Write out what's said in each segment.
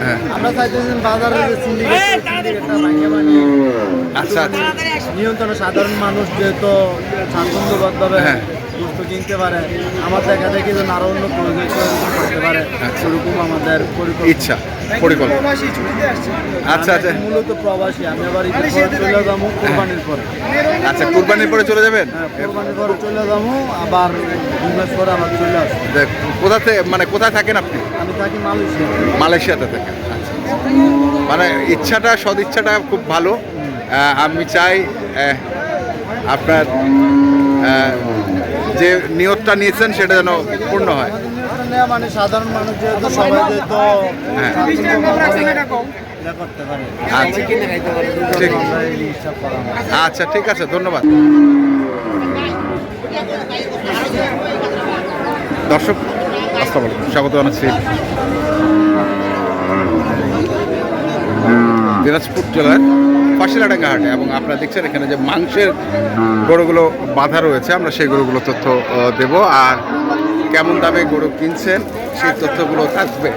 হ্যাঁ। আমরা চাইতেছি বাজারের যে syndicate, syndicate-টা ভাঙে ভাঙে আচ্ছা নিয়ন্ত্রণ সাধারণ মানুষ যেহেতু স্বাচ্ছন্দ্যবদ্ধভাবে হ্যাঁ। কিনতে পারে। আমার দেখা দেখি যে আরও অন্য করতে পারে। সেরকম আমাদের পরিকল্পনা। ইচ্ছা পরিকল্পনা। প্রবাসী ছুটিতে আসছে? আচ্ছা, আচ্ছা। মূলত প্রবাসী আমি আবার পরে চলে যাব কোরবানির পরে। আচ্ছা কুরবানির পরে চলে যাবেন? হ্যাঁ কোরবানির পরে চলে যাব আবার দুই মাস পরে আবার চলে আসব। কোথা থেকে মানে কোথায় থাকেন আপনি? আমি থাকি মালয়েশিয়া। মালয়েশিয়াতে থাকেন আচ্ছা। মানে ইচ্ছাটা সদিচ্ছাটা খুব ভালো। আমি চাই আহ, আপনার যে নিয়তটা নিয়েছেন সেটা যেন পূর্ণ হয়। মানে সাধারণ মানুষ আচ্ছা ঠিক আছে, ধন্যবাদ। দর্শক, স্বাগত জানাচ্ছি। দিনাজপুর জেলার ফাঁসিলাডাঙ্গা হাটে এবং আপনারা দেখছেন এখানে যে মাংসের গরুগুলো বাঁধা রয়েছে আমরা সেই গরুগুলো তথ্য দেব। আর কেমন দামে গরু কিনছেন সেই তথ্যগুলো থাকবে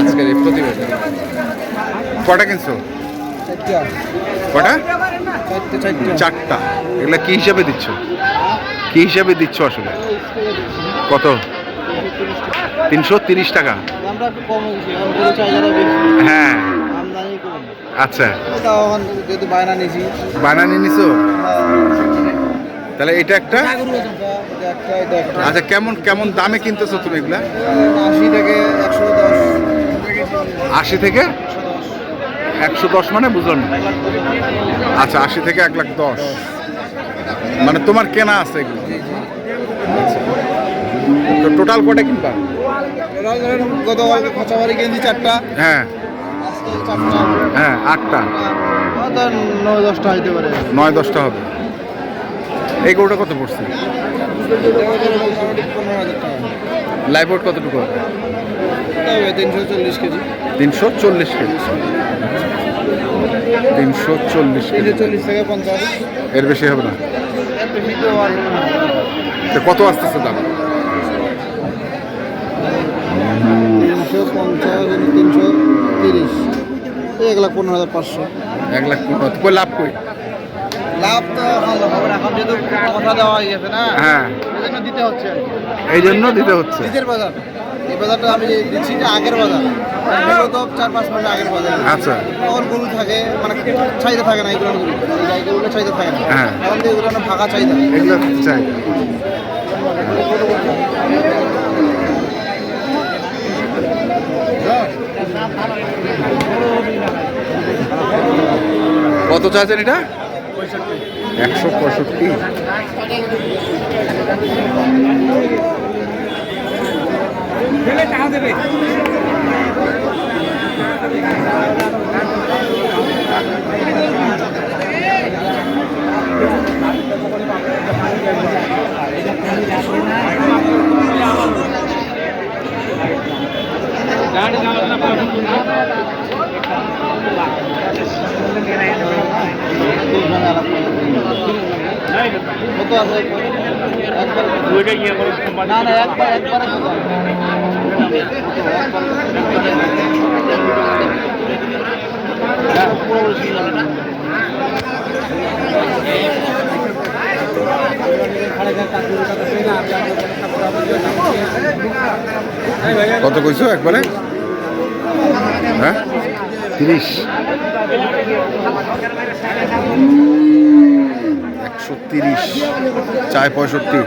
আজকের এই প্রতিবেদন। কটা কিনছো? কটা? চারটা। এগুলো কি হিসাবে দিচ্ছ? কি হিসাবে দিচ্ছ আসলে? কত? তিনশো তিরিশ টাকা। হ্যাঁ আচ্ছা। যেহেতু বায়না নিয়েছি। বানানি নিছো? তাহলে এটা একটা? আচ্ছা কেমন কেমন দামে কিনতেছো তুমি এগুলা? আশি থেকে একশো দশ। আশি থেকে? একশো দশ মানে বুঝলাম না। আচ্ছা আশি থেকে এক লাখ দশ। মানে তোমার কেনা আছে এগুলো? টোটাল কটা কিনবা? গতকালকে খোঁচাবাড়ি কিনছি চারটা। হ্যাঁ। হ্যাঁ আটটা। নয় দশটা হইতে পারে নয় দশটা হবে। এই গরুটা কত পড়ছে? লাইভ ওয়েট কতটুকু? হবে তিনশো চল্লিশ কেজি। তিনশো চল্লিশ কেজি। তিনশো চল্লিশ কেজি চল্লিশ থেকে পঞ্চাশ এর বেশি হবে না। কত আসতেছে দাম? তিনশো পঞ্চাশ, তিনশো। তিরিশ। এই এক লাখ পনেরো হাজার পাঁচশো। এক লাখ পনেরো। কই লাভ কই? লাভ তো হবে না এখন যেহেতু কথা দেওয়া হয়ে গেছে না হ্যাঁ। এই জন্য দিতে হচ্ছে এই জন্য দিতে হচ্ছে। নিজের বাজার। এই বাজারটা আমি দিচ্ছি যে আগের বাজার। বিগত চার পাঁচ মাস আগের বাজার। আচ্ছা। তখন গরু থাকে মানে চাহিদা থাকে না এইগুলো গরু চাহিদা থাকে না। হ্যাঁ। এখন তো এগুলো ফাঁকা চাহিদা। এগুলো চাই কত চাইছেন এটা? একশো পঁয়ষট্টি। না না একবার একবার কত কইছো একবারে? হ্যাঁ? তিরিশ। একশো তিরিশ। চায় পঁয়ষট্টি।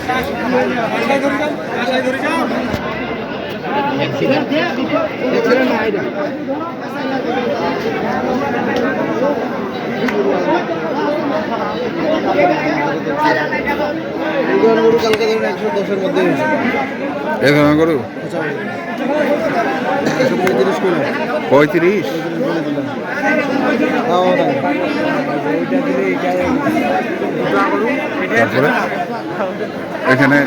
গরু ধরে ধরুন আশায় ধরে ধরনের গরু পঁয়ত্রিশ তারপরে এখানে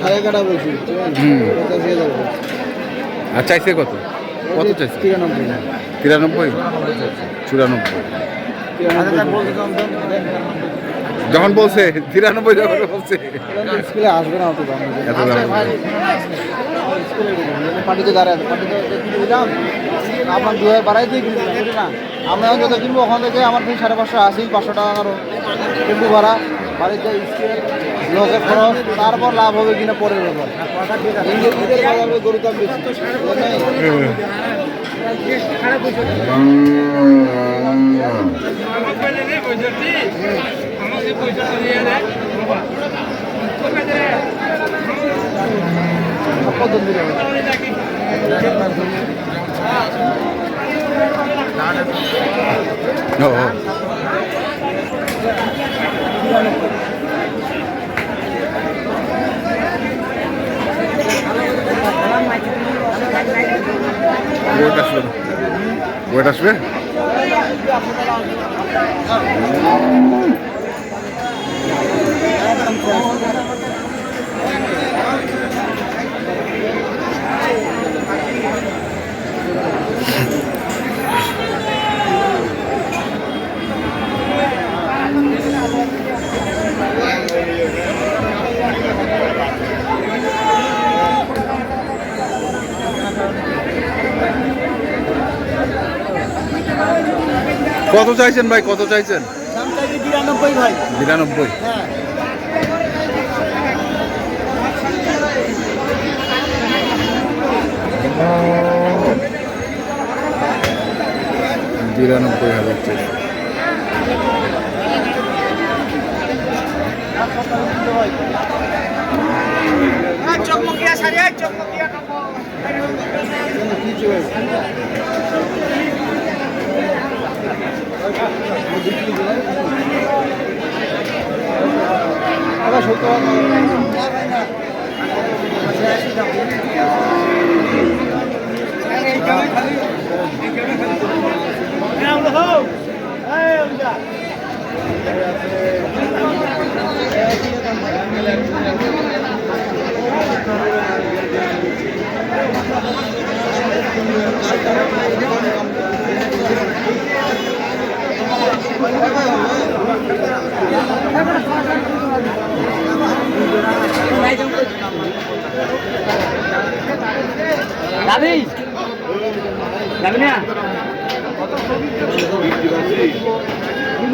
সাড়ে কাটা বলছি আর চাইছে কত? কত চাইছে? তিরানব্বই। তিরানব্বই? চুরানব্বই। তিরানব্বই। যখন বলছে তিরানব্বই যখন বলছে। স্কুলে আসবে না অত দাম। এত দাম। পার্টিতে পার্টিতে দিলাম আপনার দু হাজার বাড়াই দিয়ে কিনতে না? আমি যত কিনবো ওখান থেকে আমার সাড়ে পাঁচশো আসি পাঁচশো টাকা আরও ভাড়া বাড়িতে স্কেল লোকের খরচ তারপর লাভ হবে কিনা পরের ব্যাপার। দাম বেশি বুঝলেন? কত দিলে হবে? ও ও। ওয়েট আসবে ওয়েট আসবে কত চাইছেন ভাই? কত চাইছেন? বিরানব্বই ভাই। বিরানব্বই। হ্যাঁ। বিরানব্বই হাজার চাইছে কি চলে আবার সত্তর যাবি যাবি না এই নেপালি বল বল দেখা আছে দাদা পাঁচশো এটা আমার পুরোটা আমার লস হবে যা যাব দেখ না না ছশো কেজি ভাই ছশো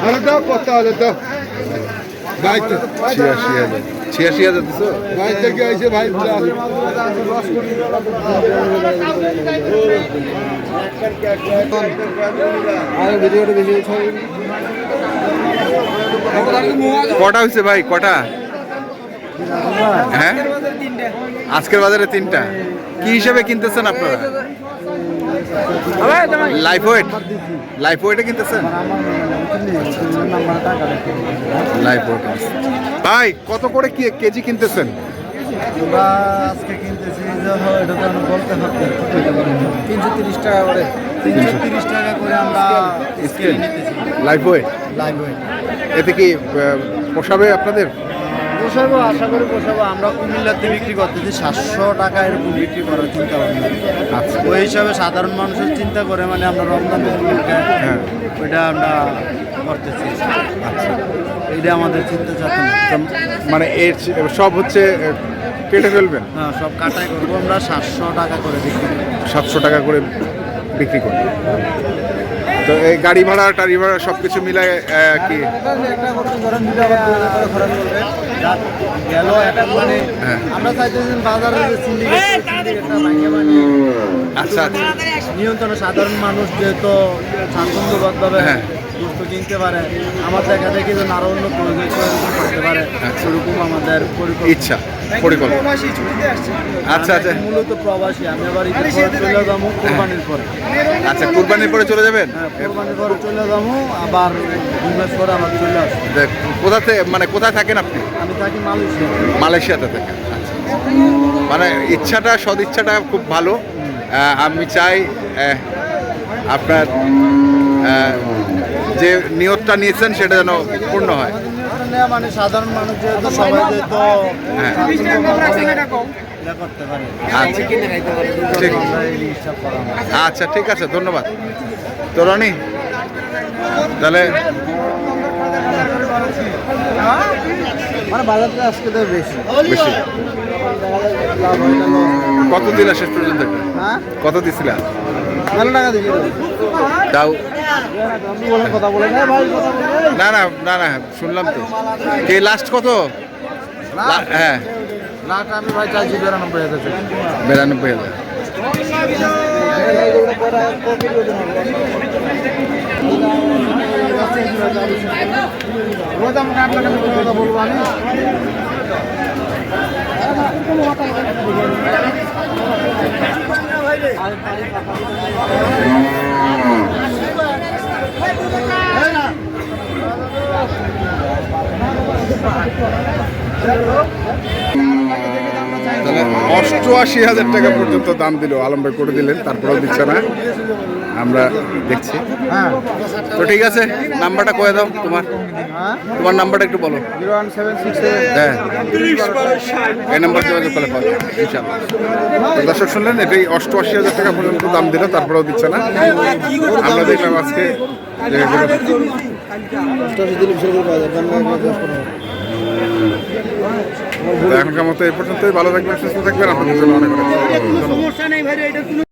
আরে দাও কত হাজার দাও। ভাই তো ছিয়াশি হাজার। ছিয়াশি হাজার থেকে আইসে ভাই কটা হয়েছে ভাই কটা? হ্যাঁ? আজকের বাজারে তিনটা। কি হিসেবে কিনতেছেন আপনারা? লাইফ ওয়েট লাইফ ওয়েটে কিনতেছেন? লাইফ ওয়েট ভাই কত করে কি কেজি কিনতেছেন? আজকে কিনতেছি এটা তো আমি বলতে হবে তিনশো তিরিশ টাকা করে। তিনশো তিরিশ টাকা করে আমরা স্কেল নিতেছি। লাইফ ওয়েট লাইভ ওয়েট এতে কি পোষাবে আপনাদের? পোষাবো আশা করি পোষাবো। আমরা কুমিল্লাতে বিক্রি করতেছি সাতশো টাকা এরকম বিক্রি করার চিন্তা ভাবনা। আচ্ছা। ওই হিসাবে সাধারণ মানুষের চিন্তা করে মানে আমরা রমজান হ্যাঁ। ওইটা আমরা করতেছি। আচ্ছা। এইটা আমাদের চিন্তা চাচ্ছি মানে এর সব হচ্ছে কেটে ফেলবেন? হ্যাঁ সব কাটাই করব। আমরা সাতশো টাকা করে বিক্রি করি। সাতশো টাকা করে বিক্রি করি। তো এই গাড়ি ভাড়া টাড়ি ভাড়া সব কিছু মিলায় কি? একটা গেল মানে হ্যাঁ। আমরা চাইতেছি যে সিন্ডিকেট আচ্ছা আচ্ছা। সাধারণ মানুষ যেহেতু স্বাচ্ছন্দ্যবোধভাবে হ্যাঁ। কিনতে পারে। আমার দেখা দেখি যেন আরও অন্য করতে পারে। সেরকম আমাদের পরিকল্পনা। ইচ্ছা পরিকল্পনা। আচ্ছা আচ্ছা। মূলত প্রবাসী আমি আবার পরে চলে যাব কোরবানির পরে। আচ্ছা কুরবানির পরে চলে যাবেন? হ্যাঁ কোরবানির পরে চলে যাব আবার দুই মাস পরে আবার চলে আসব। যে থেকে মানে কোথায় থাকেন আপনি? আমি থাকি মালয়েশিয়া মালয়েশিয়াতে থাকেন আচ্ছা। মানে ইচ্ছাটা সদ ইচ্ছাটা খুব ভালো। আমি চাই আপনার যে নিয়তটা নিয়েছেন সেটা যেন পূর্ণ হয়। মানে সাধারণ মানুষ যেহেতু সবাই যেহেতু আচ্ছা ঠিক আছে ধন্যবাদ। তো রনি তাহলে মানে বেশি। কত দিলা শেষ পর্যন্ত হ্যাঁ? কত দিছিলা? ভালো টাকা দিবি। তাও না না না না শুনলাম তো। কে লাস্ট কত? হ্যাঁ। আমি ভাই চাইছি বিরানব্বই হাজার টাকা। বিরানব্বই হাজার। রোজ আমাকে আট লাখ অষ্টআশি হাজার টাকা পর্যন্ত দাম দিল আলম করে দিলেন, তারপরেও দিচ্ছে না। আমরা দেখছি। হ্যাঁ তো ঠিক আছে, নাম্বারটা কয়ে দাও তোমার। তোমার নাম্বারটা একটু বলো। হ্যাঁ। এই নাম্বার যোগাযোগ করলে পাবে দর্শক শুনলেন, এটাই অষ্টআশি হাজার টাকা পর্যন্ত দাম দিল, তারপরেও দিচ্ছে না। আমরা দেখলাম আজকে এখনকার মতো এই পর্যন্তই। ভালো থাকবেন সুস্থ থাকবেন। আপনাদের জন্য অনেক অনেক